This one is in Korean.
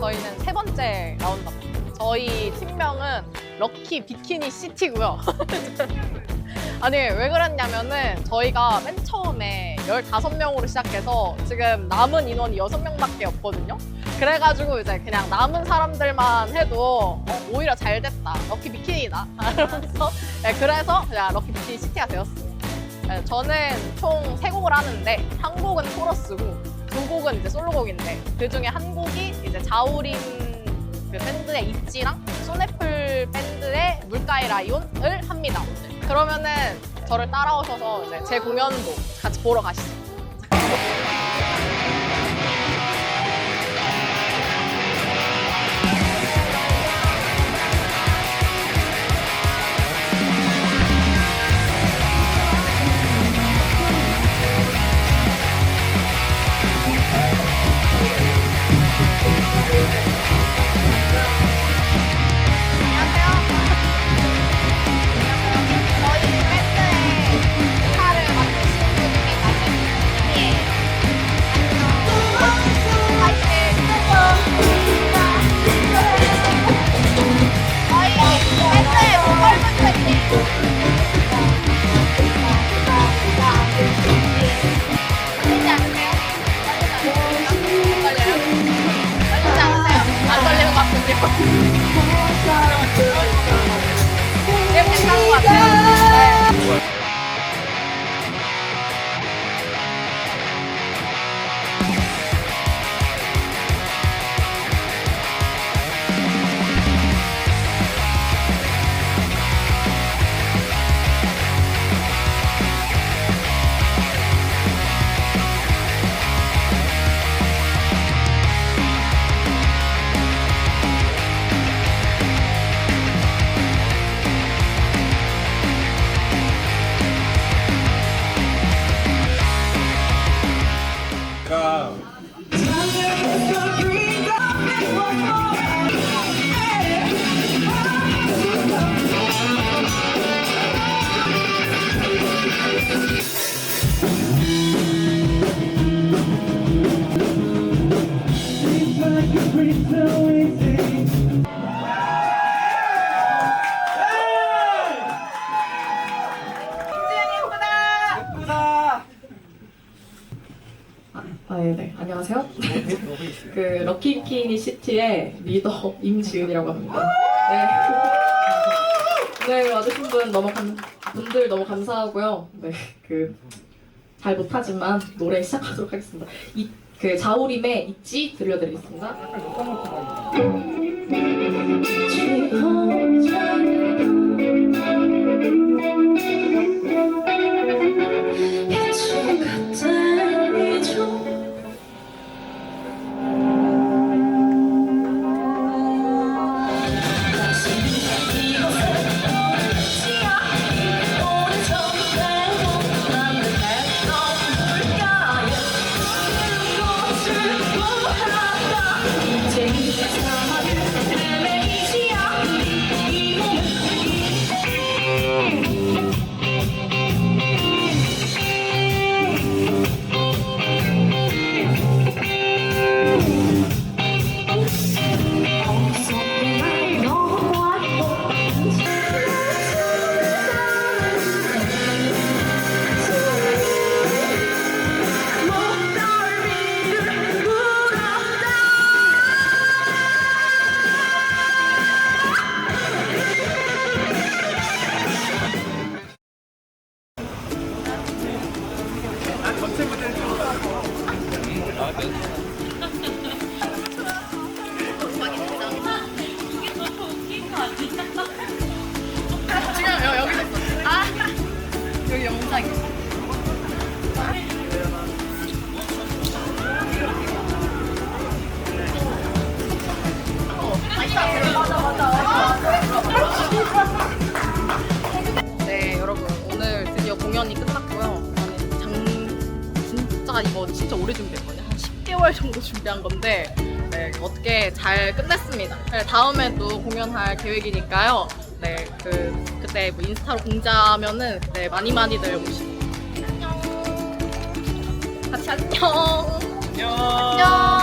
저희는 세 번째 나온답니다. 저희 팀명은 럭키 비키니 시티고요. 아니 왜 그랬냐면은 저희가 맨 처음에 15명으로 시작해서 지금 남은 인원이 6명밖에 없거든요. 그래가지고 이제 그냥 남은 사람들만 해도 어, 오히려 잘 됐다. 럭키 비키니다. 이러면서 네, 그래서 그냥 럭키 비키니 시티가 되었습니다. 네, 저는 총 세 곡을 하는데 한 곡은 코러스고 두 곡은 이제 솔로곡인데 그 중에 한 곡이 이제 자우림 그 밴드의 있지랑 소네플 밴드의 물가의 라이온을 합니다. 그러면은 저를 따라오셔서 이제 제 공연도 같이 보러 가시죠. I'm not you. 아, 네, 네. 안녕하세요. 그 럭키 비키니 시티의 리더 임지은이라고 합니다. 네. 네, 와주신 분 너무 감, 분들 너무 감사하고요. 네, 그, 잘 못하지만 노래 시작하도록 하겠습니다. 이, 그, 자우림의 있지? 들려드리겠습니다. 아, 이거 진짜 오래 준비한 거냐? 한 10개월 정도 준비한 건데 네, 어떻게 잘 끝냈습니다. 네, 다음에 또 공연할 계획이니까요. 네, 그 그때 뭐 인스타로 공지하면은 네, 많이 많이들 오시고 안녕. 같이 안녕. 안녕.